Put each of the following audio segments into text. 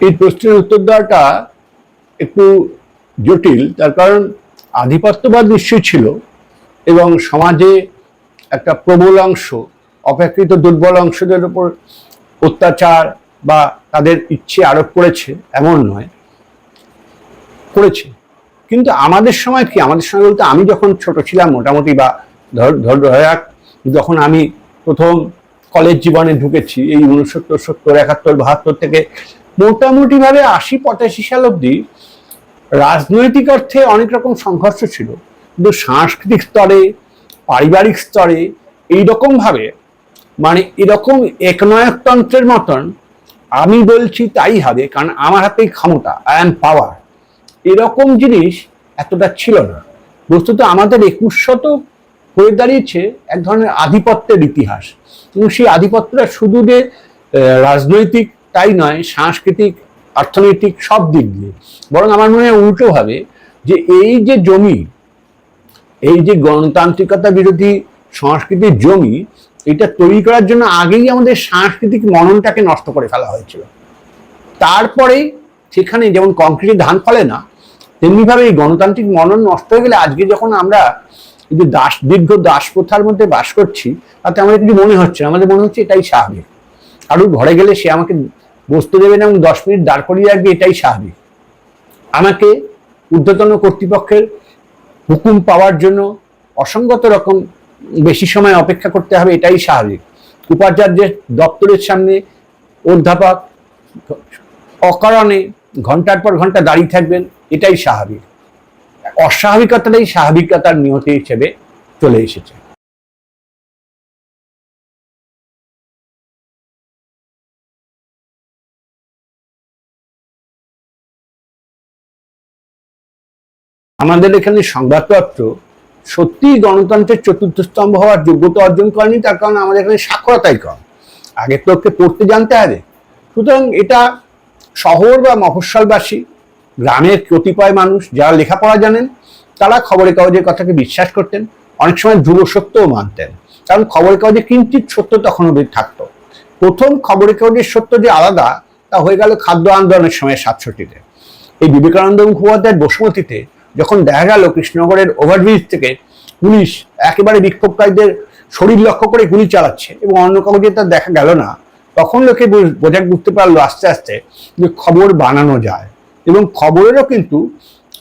এই প্রশ্নের উত্তর দেওয়াটা একটু জটিল, তার কারণ আধিপত্যবাদ নিশ্চয়ই ছিল এবং সমাজে একটা প্রবল অংশ অপেক্ষিত দুর্বল অংশদের উপর অত্যাচার বা তাদের ইচ্ছে আরোপ করেছে, এমন নয়, করেছে। কিন্তু আমাদের সময় কি? আমাদের সময় বলতে আমি যখন ছোট ছিলাম মোটামুটি বা ধর ধর যখন আমি প্রথম কলেজ জীবনে ঢুকেছি, এই উনসত্তর সত্তর, একাত্তর, বাহাত্তর থেকে মোটামুটিভাবে আশি, পঁচাশি সাল অবধি রাজনৈতিক অর্থে অনেক রকম সংঘর্ষ ছিল। কিন্তু সাংস্কৃতিক স্তরে, পারিবারিক স্তরে এইরকম ভাবে মানে এরকম একনায়কতন্ত্রের মতন আমি বলছি তাই হবে, কারণ আমার হাতেই ক্ষমতা আই এম পাওয়ার এরকম জিনিস এতটা ছিল না। বস্তুত আমাদের একুশ শতক হয়ে দাঁড়িয়েছে এক ধরনের আধিপত্যের ইতিহাস। এবং সেই আধিপত্যটা শুধু যে রাজনৈতিক তাই নয়, সাংস্কৃতিক, অর্থনৈতিক সব দিক দিয়ে। বরং আমার মনে হয় উল্টো ভাবে যে এই যে জমি, এই যে গণতান্ত্রিকতা বিরোধী সংস্কৃতির জমি, এটা তৈরি করার জন্য আগেই আমাদের সাংস্কৃতিক মননটাকে নষ্ট করে ফেলা হয়েছিল। তারপরে সেখানে যেমন কংক্রিটে ধান ফলে না, তেমনিভাবে এই গণতান্ত্রিক মনন নষ্ট হয়ে গেলে আজকে যখন আমরা এই যে দাস, দীর্ঘ দাস প্রথার মধ্যে বাস করছি, তাতে আমাদের কিছু মনে হচ্ছে। আমাদের মনে হচ্ছে এটাই স্বাভাবিক। কারোর ঘরে গেলে সে আমাকে বসতে দেবে না এবং দশ মিনিট দাঁড় করিয়ে রাখবে, এটাই স্বাভাবিক। আমাকে ঊর্ধ্বতন কর্তৃপক্ষের হুকুম পাওয়ার জন্য অসঙ্গত রকম বেশি সময় অপেক্ষা করতে হবে, এটাই স্বাভাবিক। উপাচার্যের দপ্তরের সামনে অধ্যাপক অকারণে ঘণ্টার পর ঘণ্টা দাঁড়িয়ে থাকবেন, এটাই স্বাভাবিক। অস্বাভাবিকতাটাই স্বাভাবিকতার নিয়তি হিসেবে চলে এসেছে। আমাদের এখানে সংবাদপত্র সত্যিই গণতন্ত্রের চতুর্থ স্তম্ভ হওয়ার যোগ্যতা অর্জন করেনি, তার কারণ আমাদের এখানে সাক্ষরতাই কম। আগে তো ওকে পড়তে জানতে হবে। সুতরাং এটা শহর বা মফস্বলবাসী, গ্রামের কতিপয় মানুষ, যারা লেখাপড়া জানেন, তারা খবরের কাগজের কথাকে বিশ্বাস করতেন, অনেক সময় ধ্রুব সত্যও মানতেন। কারণ খবরের কাগজে কিঞ্চিত সত্য তখন অব্দি থাকতো। প্রথম খবরের কাগজের সত্য যে আলাদা, তা হয়ে গেল খাদ্য আন্দোলনের সময় সাতষট্টিতে। এই বিবেকানন্দ মুখোপাধ্যায়ের বসুমতীতে যখন দেখা গেল কৃষ্ণনগরের ওভারব্রিজ থেকে পুলিশ একেবারে বিক্ষোভকারীদের শরীর লক্ষ্য করে গুলি চালাচ্ছে এবং অন্য কাগজে তা দেখা গেল না, তখন লোকে বুঝ- বোঝা, বুঝতে পারল আস্তে আস্তে যে খবর বানানো যায় এবং খবরেরও কিন্তু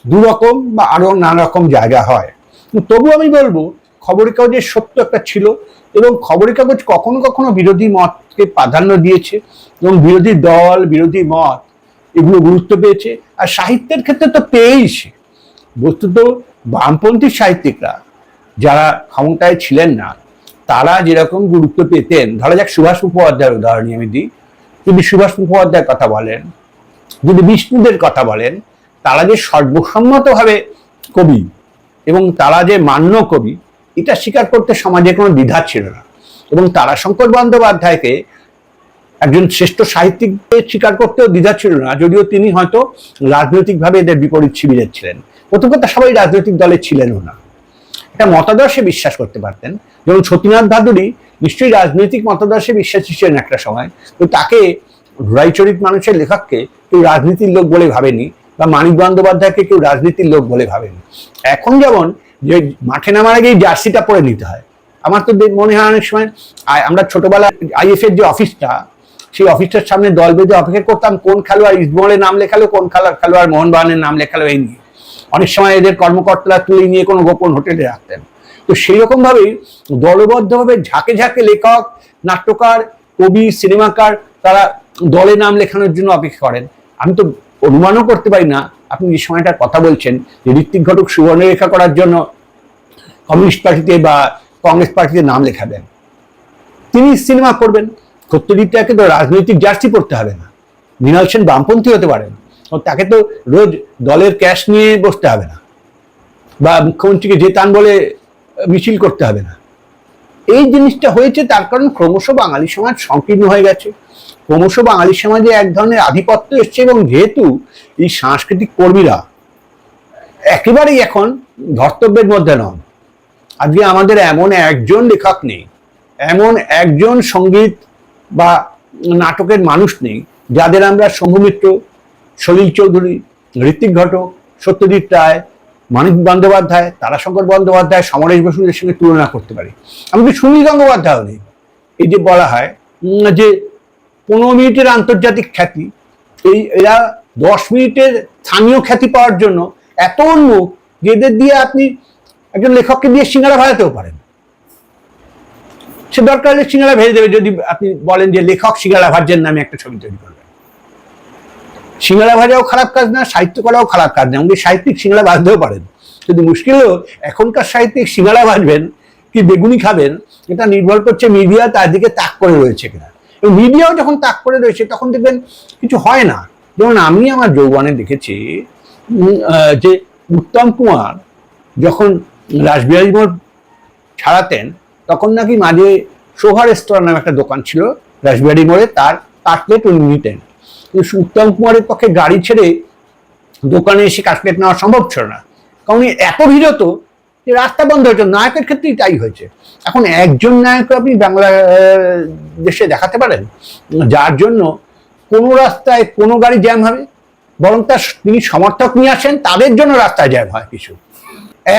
দুরকম বা আরও নানা রকম জায়গা হয়। তবু আমি বলব, খবরের কাগজের সত্য একটা ছিল এবং খবরের কাগজ কখনো কখনো বিরোধী মতকে প্রাধান্য দিয়েছে এবং বিরোধী দল, বিরোধী মত এগুলো গুরুত্ব পেয়েছে। আর সাহিত্যের ক্ষেত্রে তো পেয়েইছে। বস্তুত বামপন্থী সাহিত্যিকরা যারা ক্ষমতায় ছিলেন না, তারা যেরকম গুরুত্ব পেতেন, ধরা যাক সুভাষ মুখোপাধ্যায়ের উদাহরণই আমি দিই। যদি সুভাষ মুখোপাধ্যায়ের কথা বলেন, যদি বিষ্ণুদের কথা বলেন, তারা যে সর্বসম্মতভাবে কবি এবং তারা যে মান্য কবি, এটা স্বীকার করতে সমাজে কোনো দ্বিধা ছিল না। এবং তারাশঙ্কর বন্দ্যোপাধ্যায়কে একজন শ্রেষ্ঠ সাহিত্যিককে স্বীকার করতেও দ্বিধা ছিল না, যদিও তিনি হয়তো রাজনৈতিকভাবে এদের বিপরীত শিবিরের ছিলেন। প্রথম কথা, সবাই রাজনৈতিক দলে ছিলেন না। একটা মতাদর্শে বিশ্বাস করতে পারতেন। যেমন সতীনাথ ভাদুরী নিশ্চয়ই রাজনৈতিক মতাদর্শে বিশ্বাসী ছিলেন একটা সময় তো তাকে রাইচরিত মানুষের লেখককে কেউ রাজনীতির লোক বলে ভাবেনি বা মানিক বন্দ্যোপাধ্যায়কে কেউ রাজনীতির লোক বলে ভাবেনি। এখন যেমন যে মাঠে নামার আগেই জার্সিটা পরে নিতে হয়। আমার তো মনে হয় অনেক সময় আমরা ছোটবেলায় আইএফ এর যে অফিসটা, সেই অফিসটার সামনে দল বেঁধে অপেক্ষা করতাম, কোন খেলোয়াড় ইস্টবেঙ্গলের নাম লেখালো, কোন খেলোয়াড় খেলোয়াড় মোহনবাগানের নাম লেখালো এই নিয়ে। অনেক সময় এদের কর্মকর্তারা তুলে নিয়ে কোনো গোপন হোটেলে রাখতেন তো সেই রকম ভাবেই দলবদ্ধভাবে ঝাঁকে ঝাঁকে লেখক, নাট্যকার, কবি, সিনেমাকার তারা দলে নাম লেখানোর জন্য অপেক্ষা করেন। আমি তো অনুমানও করতে পারি না, আপনি যে সময়টার কথা বলছেন যে ঋত্বিক ঘটক সুবর্ণরেখা করার জন্য কমিউনিস্ট পার্টিতে বা কংগ্রেস পার্টিতে নাম লেখাবেন। তিনি সিনেমা করবেন। সত্যজিৎটাকে তো রাজনৈতিক জার্সি পড়তে হবে না। মৃণাল সেন বামপন্থী হতে পারেন। তাকে তো রোজ দলের ক্যাশ নিয়ে বসতে হবে না। বা মুখ্যমন্ত্রীকে জেতান বলে মিছিল করতে হবে না। এই জিনিসটা হয়েছে তার কারণ ক্রমশ বাঙালি সমাজ সংকীর্ণ হয়ে গেছে। ক্রমশ বাঙালি সমাজে এক ধরনের আধিপত্য এসছে এবং যেহেতু এই সাংস্কৃতিক কর্মীরা একেবারেই এখন ধর্তব্যের মধ্যে নন, আজকে আমাদের এমন একজন লেখক নেই, এমন একজন সংগীত বা নাটকের মানুষ নেই, যাদের আমরা শম্ভু মিত্র সলিল চৌধুরী ঋত্বিক ঘটক, সত্যজিৎ রায়, মানিক বন্দ্যোপাধ্যায়, তারাশঙ্কর বন্দ্যোপাধ্যায়, সমরেশ বসুদের সঙ্গে তুলনা করতে পারি। এমনকি সুনীল গঙ্গোপাধ্যায়ও নেই। এই যে বলা হয় যে পনেরো মিনিটের আন্তর্জাতিক খ্যাতি, এই, এরা দশ মিনিটের স্থানীয় খ্যাতি পাওয়ার জন্য এত উন্মুখ যে এদের দিয়ে আপনি একজন লেখককে দিয়ে সিঙ্গারা ভাজাতেও পারেন। সে দরকার হলে সিঙ্গারা ভেজে দেবে। যদি আপনি বলেন যে লেখক সিঙ্গারা ভাজ্যের নামে একটা ছবি তৈরি করবেন সিঙ্গারা ভাজাও খারাপ কাজ না, সাহিত্য করাও খারাপ কাজ না, এমনকি সাহিত্যিক সিঙ্গারা ভাজতেও পারেন। কিন্তু মুশকিল হলো, এখনকার সাহিত্যিক সিঙ্গারা ভাজবেন কি বেগুনি খাবেন, এটা নির্ভর করছে মিডিয়া তার দিকে তাক করে রয়েছে কিনা। এবং মিডিয়াও যখন তাক করে রয়েছে, তখন দেখবেন কিছু হয় না। যেমন আমি আমার যৌবনে দেখেছি যে উত্তম কুমার যখন রাসবিহারী মোড় ছাড়াতেন, তখন নাকি মাঝে সোহা রেস্তোরাঁ নামে একটা দোকান ছিল, রাসবিহারী মোড়ে তার কাটলেট উনি নিতেন। উত্তম কুমারের পক্ষে গাড়ি ছেড়ে দোকানে এসে কাটলেট নেওয়া সম্ভব ছিল না। কারণ এত ভিড় হতো যে রাস্তা বন্ধ হয়েছে নায়কের ক্ষেত্রেই তাই হয়েছে। এখন একজন নায়ক আপনি বাংলা দেশে দেখাতে পারেন? যার জন্য কোনো রাস্তায় কোনো গাড়ি জ্যাম হবে, বরং তার তিনি সমর্থক নিয়ে আসেন, তাদের জন্য রাস্তায় জ্যাম হয় কিছু।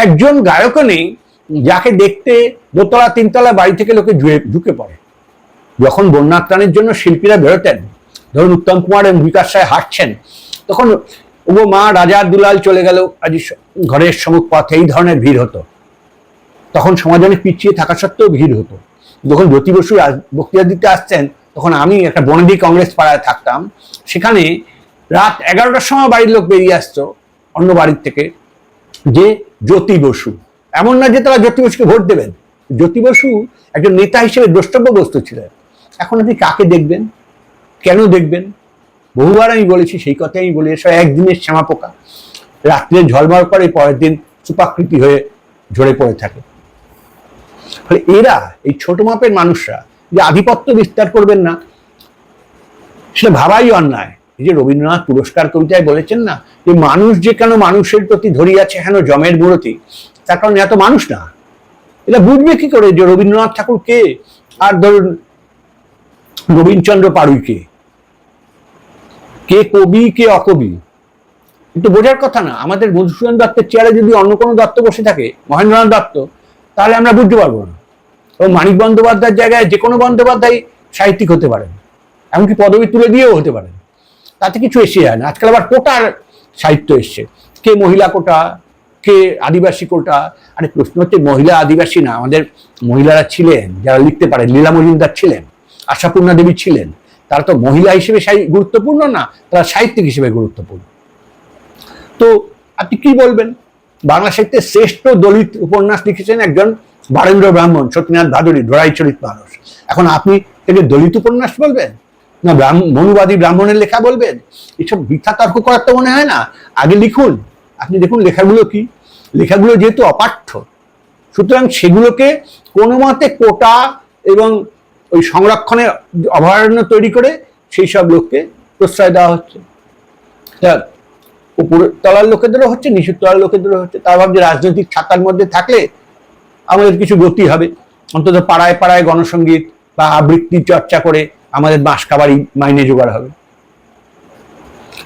একজন গায়কও নেই যাকে দেখতে দোতলা, তিনতলা বাড়ি থেকে লোকে ঢুকে পড়ে। যখন বন্যাত্রাণের জন্য শিল্পীরা বেরোতেন ধরুন উত্তম কুমার এবং বিকাশ রায় হাঁটছেন, তখন ও মা রাজার দুলাল চলে গেল, আজ ঘরের সমুখ পথে এই ধরনের ভিড় হতো। তখন সমাজ অনেক পিছিয়ে থাকা সত্ত্বেও ভিড় হতো। যখন জ্যোতি বসু বক্তৃতা দিতে আসতেন তখন আমি একটা বনেদি কংগ্রেস পাড়ায় থাকতাম। সেখানে রাত এগারোটার সময় বাড়ির লোক বেরিয়ে আসতো, অন্য বাড়ির থেকে, যে জ্যোতি বসু। এমন না যে তারা জ্যোতি বসুকে ভোট দেবেন। জ্যোতি বসু একজন নেতা হিসেবে দ্রষ্টব্য বস্তু ছিলেন। এখন আপনি কাকে দেখবেন? কেন দেখবেন? বহুবার আমি বলেছি, সেই কথাই আমি বলি এসব একদিনের শ্যামা পোকা। রাত্রে ঝলমল করে, পরের দিন চুপাকৃতি হয়ে ঝরে পড়ে থাকে। ফলে এরা, এই ছোট মাপের মানুষরা, যে আধিপত্য বিস্তার করবেন না, সেটা ভাবাই অন্যায়। এই যে রবীন্দ্রনাথ পুরস্কার কবিতায় বলেছেন না, যে মানুষ যে কেন মানুষের প্রতি ধরিয়াছে হেন জমের মূরতি, তার কারণ এত মানুষ না। এটা বুঝবে কি করে যে রবীন্দ্রনাথ ঠাকুর কে? আর ধরুন, রবীন্দ্রচন্দ্র পাড়ুই কে কে কবি, কে অকবি? কিন্তু বোঝার কথা না, আমাদের মধুসূদন দত্তের চেয়ারে যদি অন্য কোনো দত্ত বসে থাকে, মহেন্দ্রনাথ দত্ত, তাহলে আমরা বুঝতে পারব না। এবং মানিক বন্দ্যোপাধ্যায়ের জায়গায় যে কোনো বন্দ্যোপাধ্যায় সাহিত্যিক হতে পারেন, এমনকি পদবি তুলে দিয়েও হতে পারেন। তাতে কিছু এসে যায় না। আজকাল আবার কোটার সাহিত্য এসছে। কে মহিলা কোটা, কে আদিবাসী কোটা? আরে প্রশ্ন হচ্ছে মহিলা আদিবাসী না, আমাদের মহিলারা ছিলেন, যারা লিখতে পারেন। লীলা মজুমদার ছিলেন, আশাপূর্ণা দেবী ছিলেন। তারা তো মহিলা হিসেবে গুরুত্বপূর্ণ না, তারা সাহিত্যিক হিসেবে গুরুত্বপূর্ণ। তো আপনি কি বলবেন? বাংলা সাহিত্যের শ্রেষ্ঠ দলিত উপন্যাস লিখেছেন একজন বারেন্দ্র ব্রাহ্মণ সত্যনাথ ভাদুরী, ধরাই চরিত মানুষ। এখন আপনি থেকে দলিত উপন্যাস বলবেন? না মনুবাদী ব্রাহ্মণের লেখা বলবেন? এসব মিথ্যা তর্ক করার তো মনে হয় না। আগে লিখুন। আপনি দেখুন লেখাগুলো কি? লেখাগুলো যেহেতু অপাঠ্য, সুতরাং সেগুলোকে কোনো মতে কোটা এবং ওই সংরক্ষণের অভয়ারণ্য তৈরি করে সেই সব লোককে প্রশ্রয় দেওয়া হচ্ছে। উপর তলার লোকেদেরও হচ্ছে, নিচুর তলার লোকেদেরও হচ্ছে। তার ভাবছে রাজনৈতিক ছাতার মধ্যে থাকলে আমাদের কিছু গতি হবে। অন্তত পাড়ায় পাড়ায় গণসঙ্গীত বা আবৃত্তি চর্চা করে আমাদের বাঁশ খাবারই মাইনে জোগাড় হবে।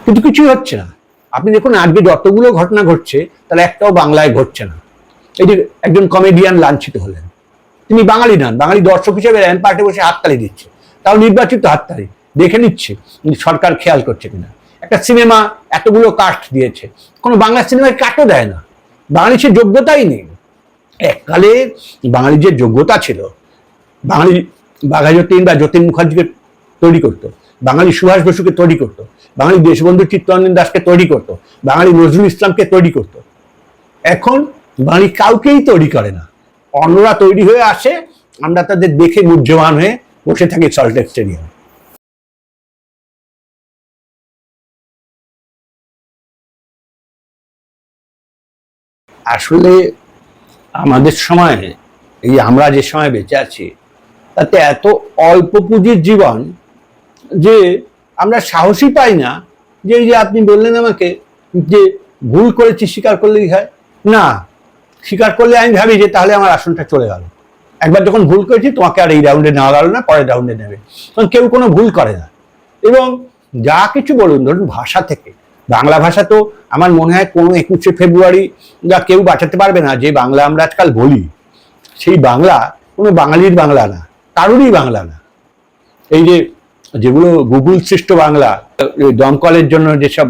কিন্তু কিছুই হচ্ছে না। আপনি দেখুন, আজকে যতগুলো ঘটনা ঘটছে, তাহলে একটাও বাংলায় ঘটছে না। এই যে একজন কমেডিয়ান লাঞ্ছিত হলেন। তিনি বাঙালি নন, বাঙালি দর্শক হিসেবে র্যান পার্টে বসে হাততালি দিচ্ছে। তাও নির্বাচিত হাততালি, দেখে নিচ্ছে সরকার খেয়াল করছে কিনা। একটা সিনেমা এতগুলো কাস্ট দিয়েছে, কোনো বাংলা সিনেমায় কাটও দেয় না। বাঙালি সে যোগ্যতাই নেই। এককালে বাঙালির যে যোগ্যতা ছিল, বাঙালি বাঘা যতীন বা যতীন মুখার্জিকে তৈরি করতো, বাঙালি সুভাষ বসুকে তৈরি করতো, বাঙালি দেশবন্ধু চিত্তরঞ্জন দাসকে তৈরি করতো, বাঙালি নজরুল ইসলামকে তৈরি করতো। এখন বাঙালি কাউকেই তৈরি করে না। অন্যরা তৈরি হয়ে আসে, আমরা তাদের দেখে মুহ্যমান হয়ে বসে থাকি সল্টেক স্টেডিয়ামে আসলে আমাদের সময়, এই আমরা যে সময় বেঁচে আছি, তাতে এত অল্প পুঁজির জীবন যে আমরা সাহসী পাই না যে এই যে আপনি বললেন আমাকে যে ভুল করেছি, স্বীকার করলেই হয়। না স্বীকার করলে আমি ভাবি যে তাহলে আমার আসনটা চলে গেল। একবার যখন ভুল করেছি, তোমাকে আর এই রাউন্ডে নেওয়া গেল না, পরের রাউন্ডে নেবে। কারণ কেউ কোনো ভুল করে না। এবং যা কিছু বলুন, ধরুন ভাষা থেকে। বাংলা ভাষা তো আমার মনে হয় কোনো একুশে ফেব্রুয়ারি বা কেউ বাঁচাতে পারবে না, যে বাংলা আমরা আজকাল বলি। সেই বাংলা কোনো বাঙালির বাংলা না, কারোরই বাংলা না। এই যে যেগুলো গুগল সৃষ্ট বাংলা দমকলের জন্য যেসব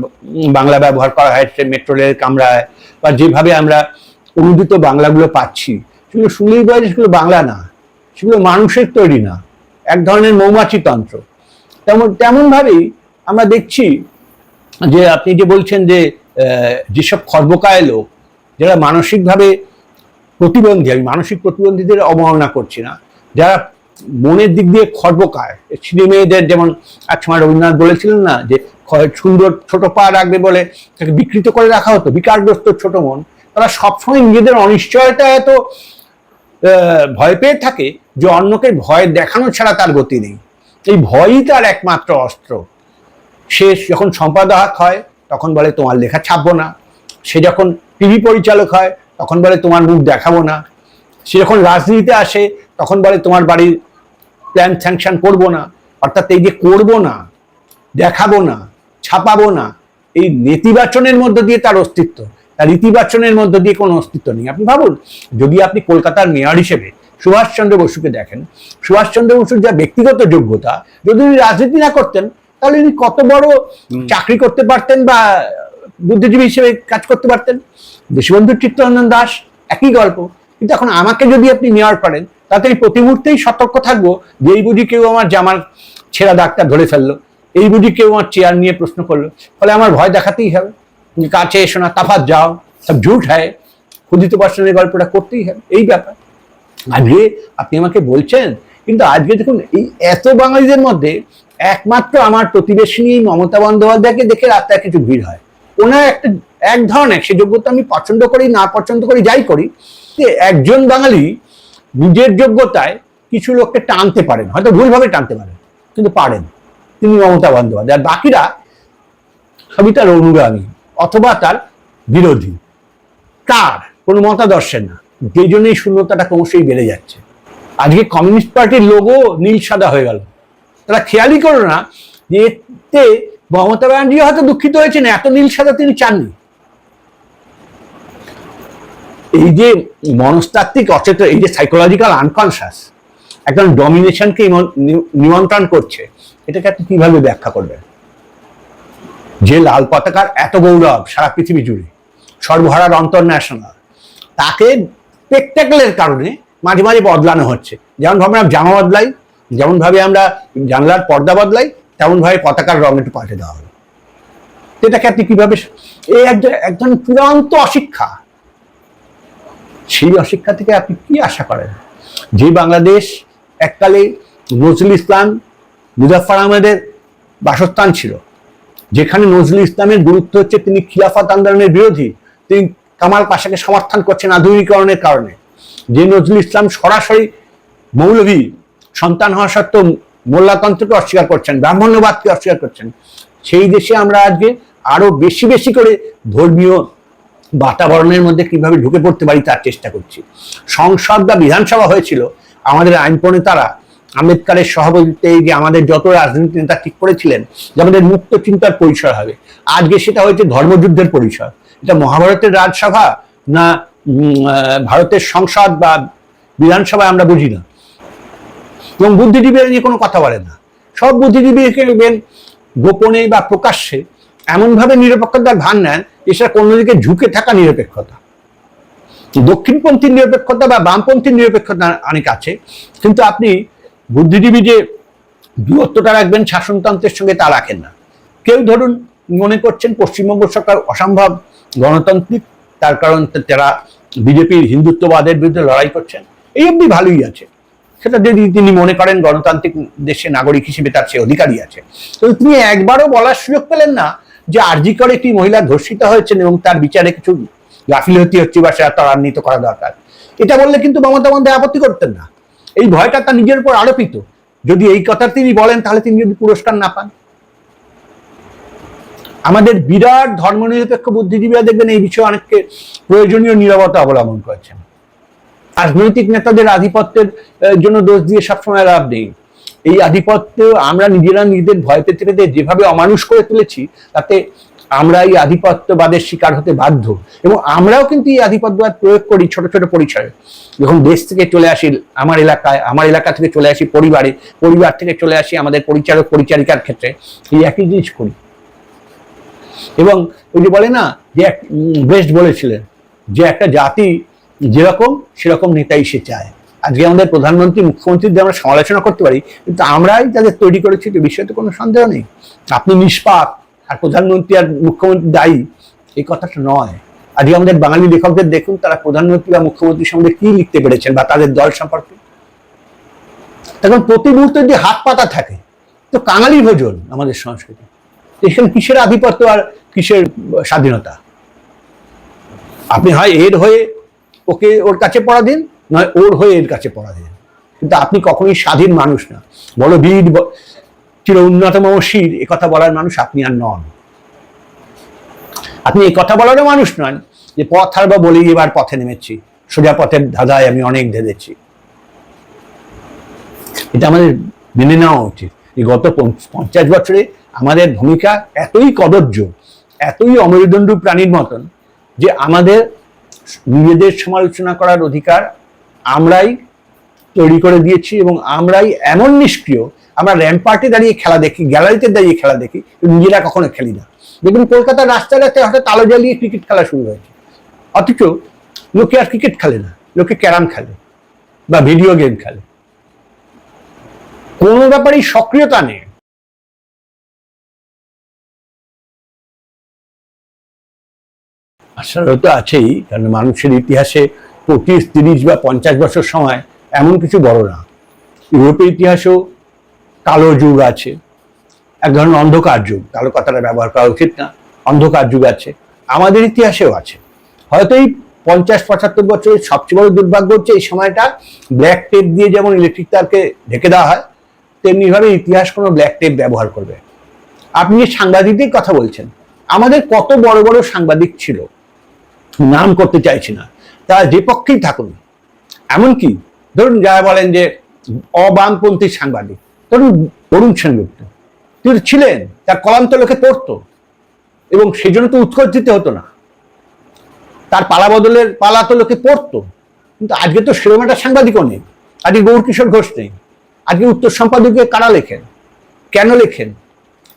বাংলা ব্যবহার করা হয়েছে মেট্রো রেলের কামরায়, বা যেভাবে আমরা অনুদিত বাংলাগুলো পাচ্ছি। সেগুলো শুনেই যায় সেগুলো বাংলা না, সেগুলো মানুষের তৈরি না, এক ধরনের মৌমাছি তন্ত্র। তেমন তেমনভাবেই আমরা দেখছি যে আপনি যে বলছেন যে যেসব খর্বকায় লোক, যারা মানসিকভাবে প্রতিবন্ধী, আমি মানসিক প্রতিবন্ধীদের অবমাননা করছি না, যারা মনের দিক দিয়ে খর্বকায়, ছেলে মেয়েদের যেমন এক সময় রবীন্দ্রনাথ বলেছিলেন না যে সুন্দর ছোট পা রাখবে বলে তাকে বিকৃত করে রাখা হতো, বিকারগ্রস্ত ছোট মন তারা সবসময় নিজেদের অনিশ্চয়তা এত ভয় পেয়ে থাকে যে অন্যকে ভয় দেখানো ছাড়া তার গতি নেই। এই ভয়ই তার একমাত্র অস্ত্র। সে যখন সম্পাদক হয়, তখন বলে, তোমার লেখা ছাপবো না। সে যখন টিভি পরিচালক হয়, তখন বলে, তোমার মুখ দেখাবো না। সে যখন রাজনীতিতে আসে, তখন বলে, তোমার বাড়ির প্ল্যান স্যাংশন করব না। অর্থাৎ এই যে করব না, দেখাবো না, ছাপাবো না, এই নেতিবাচনের মধ্য দিয়ে তার অস্তিত্ব। তার ইতিবাচনের মধ্য দিয়ে কোনো অস্তিত্ব নেই। আপনি ভাবুন যদি আপনি কলকাতার মেয়র হিসেবে সুভাষচন্দ্র বসুকে দেখেন সুভাষচন্দ্র বসুর যা ব্যক্তিগত যোগ্যতা যদি উনি রাজনীতি না করতেন তাহলে উনি কত বড় চাকরি করতে পারতেন বা বুদ্ধিজীবী হিসেবে কাজ করতে পারতেন? দেশবন্ধু চিত্তরঞ্জন দাস একই গল্প। কিন্তু এখন আমাকে যদি আপনি মেয়র পারেন তাতে আমি প্রতি মুহূর্তেই সতর্ক থাকব যে এই বুঝি কেউ আমার জামার ছেঁড়া দাগটা ধরে ফেলল এই বুঝি কেউ আমার চেয়ার নিয়ে প্রশ্ন করল। ফলে আমার ভয় দেখাতেই হবে। কাছে এসো না তাফাত যাও, সব ঝুট হয়। ক্ষুদিত পার্সনের গল্পটা করতেই হবে এই ব্যাপার। আজকে আপনি আমাকে বলছেন, কিন্তু আজকে দেখুন, এই এত বাঙালিদের মধ্যে একমাত্র আমার প্রতিবেশী মমতা বন্দ্যোপাধ্যায়কে দেখে রাস্তায় কিছু ভিড় হয়। ওনার একটা, এক ধরনের সে যোগ্যতা আমি পছন্দ করি, না পছন্দ করি, যাই করি, যে একজন বাঙালি নিজের যোগ্যতায় কিছু লোককে টানতে পারেন, হয়তো ভুলভাবে টানতে পারেন, কিন্তু পারেন। তিনি মমতা বন্দ্যোপাধ্যায়। আর বাকিরা, সবই তার অনুগামী। অথবা তার বিরোধী। তার কোনো মতাদর্শের না। যেই জন্য এই শূন্যতাটা ক্রমশই বেড়ে যাচ্ছে। আজকে কমিউনিস্ট পার্টির লোগো নীল সাদা হয়ে গেল। তারা খেয়ালই করো না যে এতে মমতা ব্যানার্জি হয়তো দুঃখিত হয়েছেন, এত নীল সাদা তিনি চাননি। এই যে মনস্তাত্ত্বিক অচেতন, এই যে সাইকোলজিক্যাল আনকনসাস একজন ডমিনেশনকে নিমন্ত্রণ করছে, এটাকে আপনি কীভাবে ব্যাখ্যা করবেন? যে লাল পতাকার এত গৌরব সারা পৃথিবী জুড়ে, সর্বহারার অন্তর্ন্যাশনাল তাকে স্পেকটেকলের কারণে মাঝে মাঝে বদলানো হচ্ছে। যেমন ভাবে আমরা জামা বদলাই, যেমন ভাবে আমরা জানলার পর্দা বদলাই, তেমন ভাবে পতাকার রং একটু পাল্টে দেওয়া হলো। এটাকে আপনি কীভাবে এই একজন একজন চূড়ান্ত অশিক্ষা। সেই অশিক্ষা থেকে আপনি কি আশা করেন? যে বাংলাদেশ এককালে নজরুল ইসলাম মুজাফর আহমেদের বাসস্থান ছিল যেখানে নজরুল ইসলামের গুরুত্ব হচ্ছে তিনি খিলাফত আন্দোলনের বিরোধী, তিনি কামাল পাশাকে সমর্থন করছেন আধুনিকরণের কারণে। যে নজরুল ইসলাম সরাসরি মৌলভী সন্তান হওয়া সত্ত্বেও মোল্লাতন্ত্রকে অস্বীকার করছেন, ব্রাহ্মণ্যবাদকে অস্বীকার করছেন, সেই দেশে আমরা আজকে আরও বেশি বেশি করে ধর্মীয় বাতাবরণের মধ্যে কীভাবে ঢুকে পড়তে পারি তার চেষ্টা করছি। সংসদ বা বিধানসভা হয়েছিল, আমাদের আইন প্রণেতারা আম্বেদকারের সভাপতিত্বে যে আমাদের যত রাজনীতি নেতা ঠিক করেছিলেন, যে আমাদের মুক্ত চিন্তার পরিসর হবে। আজকে সেটা হয়েছে ধর্মযুদ্ধের পরিসর এটা মহাভারতের রাজসভা না ভারতের সংসদ বা বিধানসভায় আমরা বুঝি না। এবং বুদ্ধিজীবীরা নিয়ে কোনো কথা বলে না। সব বুদ্ধিজীবী দেখবেন গোপনে বা প্রকাশ্যে এমনভাবে নিরপেক্ষতার ভান নেন যে সেটা কোনো দিকে ঝুঁকে থাকা নিরপেক্ষতা। দক্ষিণপন্থী নিরপেক্ষতা বা বামপন্থী নিরপেক্ষতা অনেক আছে। কিন্তু আপনি বুদ্ধিজীবী যে দূরত্বটা রাখবেন, শাসনতন্ত্রের সঙ্গে তা রাখেন না। কেউ ধরুন মনে করছেন পশ্চিমবঙ্গ সরকার অসম্ভব গণতান্ত্রিক, তার কারণ তারা বিজেপির হিন্দুত্ববাদের বিরুদ্ধে লড়াই করছেন। এই অবধি ভালোই আছে। সেটা যদি তিনি মনে করেন গণতান্ত্রিক দেশে নাগরিক হিসেবে তার সে অধিকারই আছে। তো তিনি একবারও বলার সুযোগ পেলেন না যে আরজি করে একটি মহিলা ধর্ষিত হয়েছেন এবং তার বিচারে কিছু গাফিলতি হচ্ছে বা সেটা ত্বরান্বিত করা দরকার। এটা বললে কিন্তু মমতা বন্দ্যোপাধ্যায় আপত্তি করতেন না। এই ভয়টা তার নিজের উপর আরোপিত। যদি এই কথা তিনি বলেন, তাহলে তিনি যদি পুরস্কার না পান। আমাদের বিরাট ধর্মনিরপেক্ষ বুদ্ধিজীবীরা দেখবেন এই বিষয়ে অনেককে প্রয়োজনীয় নিরবতা অবলম্বন করেছেন। রাজনৈতিক নেতাদের আধিপত্যের জন্য দোষ দিয়ে সবসময় লাভ নেই। এই আধিপত্য আমরা নিজেরা নিজেদের ভয় পেতে পেতে যেভাবে অমানুষ করে তুলেছি, তাতে আমরা এই আধিপত্যবাদের শিকার হতে বাধ্য। এবং আমরাও কিন্তু এই আধিপত্যবাদ প্রয়োগ করি ছোট ছোট পরিচয়ে যখন দেশ থেকে চলে আসি, আমার এলাকায়, আমার এলাকা থেকে চলে আসি পরিবারে, পরিবার থেকে চলে আসি আমাদের পরিচারক, পরিচারিকার ক্ষেত্রে, এই একই জিনিস করি। এবং ওই যে বলে না, যে এক- বেস্ট বলেছিলেন যে একটা জাতি যেরকম, সেরকম নেতাই সে চায়। আজকে আমাদের প্রধানমন্ত্রী, মুখ্যমন্ত্রীদের আমরা সমালোচনা করতে পারি, কিন্তু আমরাই তাদের তৈরি করেছি তো বিষয়ে তো কোনো সন্দেহ নেই। আপনি নিষ্পাপ আর প্রধানমন্ত্রী আর মুখ্যমন্ত্রী দায়ী, এই কথাটা নয়। আজকে আমাদের বাঙালি লেখকদের দেখুন, তারা প্রধানমন্ত্রী বা মুখ্যমন্ত্রীর সম্বন্ধে কি লিখতে পেরেছেন বা তাদের দল সম্পর্কে। তখন প্রতি মুহূর্তে যে হাত পাতা থাকে, তো কাঙালি ভোজন আমাদের সংস্কৃতি। এখানে কিসের আধিপত্য আর কিসের স্বাধীনতা? আপনি হয় এর হয়ে ওকে ওর কাছে পড়া দিন নয় ওর হয়ে এর কাছে পড়া দিন কিন্তু আপনি কখনোই স্বাধীন মানুষ না। বড় বীর চির উন্নতম শির, এ কথা বলার মানুষ আপনি আর নন। আপনি এই কথা বলারও মানুষ নন, যে পথ হারবা বলেই এবার পথে নেমেছি, সোজা পথের ধাঁধায় আমি অনেক ধেঁধেছি। এটা আমাদের মেনে নেওয়া উচিত। এই গত পঞ্চ- পঞ্চাশ বছরে আমাদের ভূমিকা এতই কদর্য এতই অমেরুদণ্ড প্রাণীর মতন, যে আমাদের নিজেদের সমালোচনা করার অধিকার আমরাই তৈরি করে দিয়েছি এবং আমরাই এমন নিষ্ক্রিয় আমরা র্যাম্পার্টে দাঁড়িয়ে খেলা দেখি, গ্যালারিতে দাঁড়িয়ে খেলা দেখি, নিজেরা কখনো খেলি না। দেখুন কলকাতার রাস্তায় রাস্তায় হঠাৎ আলো জ্বালিয়ে ক্রিকেট খেলা শুরু হয়েছে। অথচ লোকে আর ক্রিকেট খেলে না, লোকে ক্যারাম খেলে বা ভিডিও গেম খেলে। কোনো ব্যাপারেই সক্রিয়তা নেই। আশারও তো আছেই, কারণ মানুষের ইতিহাসে পঁচিশ, তিরিশ বা পঞ্চাশ বছর সময় এমন কিছু বড় না। ইউরোপের ইতিহাসেও কালো যুগ আছে। এক ধরনের অন্ধকার যুগ। কালো কথাটা ব্যবহার করা উচিত না। অন্ধকার যুগ আছে। আমাদের ইতিহাসেও আছে। হয়তো এই পঞ্চাশ, পঁচাত্তর বছরের সবচেয়ে বড় দুর্ভাগ্য হচ্ছে এই সময়টা ব্ল্যাক টেপ দিয়ে যেমন ইলেকট্রিক তারকে ঢেকে দেওয়া হয় তেমনিভাবে ইতিহাস কোনো ব্ল্যাক টেপ ব্যবহার করবে। আপনি সাংবাদিকদের কথা বলছেন, আমাদের কত বড় বড় সাংবাদিক ছিল, নাম করতে চাইছি না। তারা যে পক্ষেই থাকুন। এমনকি ধরুন যারা বলেন যে অবামপন্থী সাংবাদিক ধরুন অরুণ সেনগুপ্ত। তিনি ছিলেন, তার কলাম তো লোকে পড়তো, এবং সেই জন্য তো উৎকোচ দিতে হতো না। তার পালা বদলের, পালা তো লোকে পড়তো, কিন্তু আজকে তো সেরকম একটা সাংবাদিকও নেই। আজকে গৌর কিশোর ঘোষ নেই। আজকে উত্তর সম্পাদকীয় কারা লেখেন? কেন লেখেন?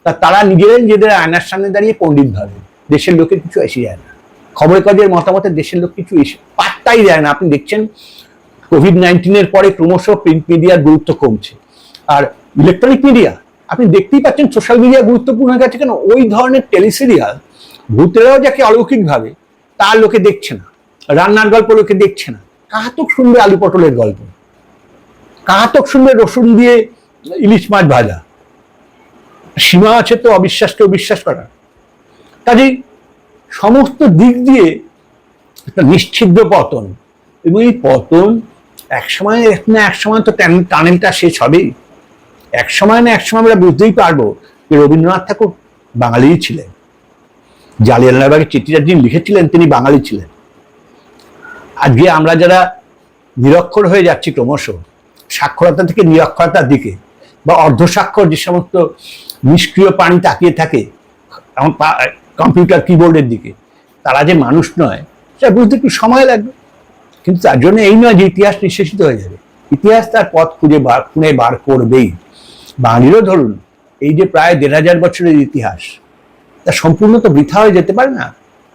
তা তারা নিজেরাই নিজেদের আয়নার সামনে দাঁড়িয়ে পণ্ডিত ভাবে। দেশের লোকের কিছু এসে যায় না। খবরের কাজের মতামতে দেশের লোক কিছু এসে, পাত্তাই দেয় না। আপনি দেখছেন কোভিড নাইন্টিনের পরে ক্রমশ প্রিন্ট মিডিয়ার গুরুত্ব কমছে। আর ইলেকট্রনিক মিডিয়া আপনি দেখতেই পাচ্ছেন সোশ্যাল মিডিয়া গুরুত্বপূর্ণ হয়ে গেছে কেন? ওই ধরনের টেলিসিরিয়াল ভূতেরাও যাকে অলৌকিকভাবে, তার লোকে দেখছে না। রান্নার গল্প লোকে দেখছে না। কাহাতক শুনবে আলু পটলের গল্প। কাহাতক শুনবে রসুন দিয়ে ইলিশ মাছ ভাজা। সীমা আছে তো অবিশ্বাসকে অবিশ্বাস করার কাজেই সমস্ত দিক দিয়ে একটা নিশ্চিদ্র পতন। এবং এই পতন এক সময় না এক সময় তো টান- টানেলটা শেষ হবেই। এক সময় না এক সময় আমরা বুঝতেই পারব যে রবীন্দ্রনাথ ঠাকুর বাঙালিই ছিলেন। জালিয়ানওয়ালাবাগের চিঠিটা যিনি লিখেছিলেন, তিনি বাঙালি ছিলেন। আজকে আমরা যারা নিরক্ষর হয়ে যাচ্ছি ক্রমশ, সাক্ষরতা থেকে নিরক্ষরতার দিকে বা অর্ধস্বাক্ষর যে সমস্ত নিষ্ক্রিয় প্রাণী তাকিয়ে থাকে কম্পিউটার কিবোর্ডের দিকে, তারা যে মানুষ নয়, সেটা বুঝতে একটু সময় লাগবে। কিন্তু তার জন্য এই নয় যে ইতিহাস নিঃশেষিত হয়ে যাবে। ইতিহাস তার পথ খুঁজে বার খুঁড়ে বার করবেই। বাঙালিরও ধরুন, এই যে প্রায় দেড় হাজার বছরের ইতিহাস, তা সম্পূর্ণ তো বৃথা হয়ে যেতে পারে না।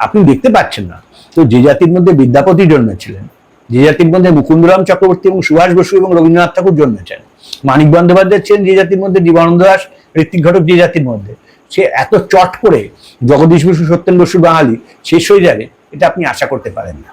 আপনি দেখতে পাচ্ছেন না। তো যে জাতির মধ্যে বিদ্যাপতি জন্মেছিলেন, যে জাতির মধ্যে মুকুন্দরাম চক্রবর্তী এবং সুভাষ বসু এবং রবীন্দ্রনাথ ঠাকুর জন্মেছেন, মানিক বন্দ্যোপাধ্যায় ছিলেন যে জাতির মধ্যে জীবনানন্দ দাস ঋত্বিক ঘটক যে জাতির মধ্যে, সে এত চট করে জগদীশ বসু, সত্যেন বসু বাঙালি শেষ হয়ে যাবে, এটা আপনি আশা করতে পারেন না।